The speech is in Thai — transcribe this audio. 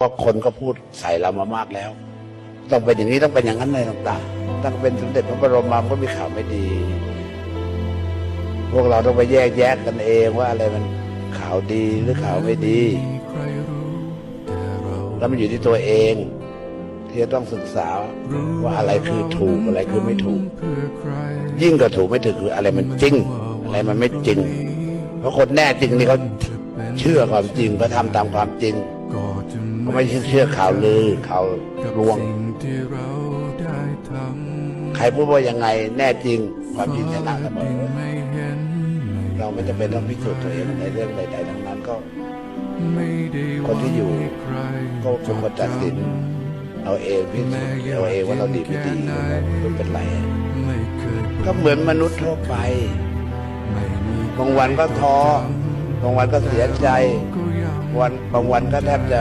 เพราะคนก็พูดใส่เรามามากแล้ว ต้องเป็นอย่างนี้ต้องเป็นอย่างนั้นเลยต่างๆตั้งเป็นสมเด็จพระบรมมาก็มีข่าวไม่ดี พวกเราต้องไปแยกแยะกันเองว่าอะไรมันข่าวดีหรือข่าวไม่ดี แล้วมันอยู่ที่ตัวเอง ที่จะต้องศึกษาว่าอะไรคือถูกอะไรคือไม่ถูก ยิ่งกว่าถูกไม่ถูกคืออะไรมันจริง อะไรมันไม่จริง เพราะคนแน่จริงนี่เขาเชื่อความจริงเขาทำตามความจริง ก็ไม่เชื่อข่าวลือข่าวลวง ใครพูดว่ายังไงแน่จริงความจริงชนะเสมอเราไม่จำเป็นต้องพิสูจน์ตัวเองในเรื่องใดๆทั้งนั้นก็คนที่อยู่ก็เป็นคนตัดสินเอาเองพิสูจน์เอาเองว่าเราดีไม่ดีไม่เป็นไรก็เหมือนมนุษย์ทั่วไปบางวันก็ท้อ บางวันก็เสียใจ วันบางวันก็แทบจะ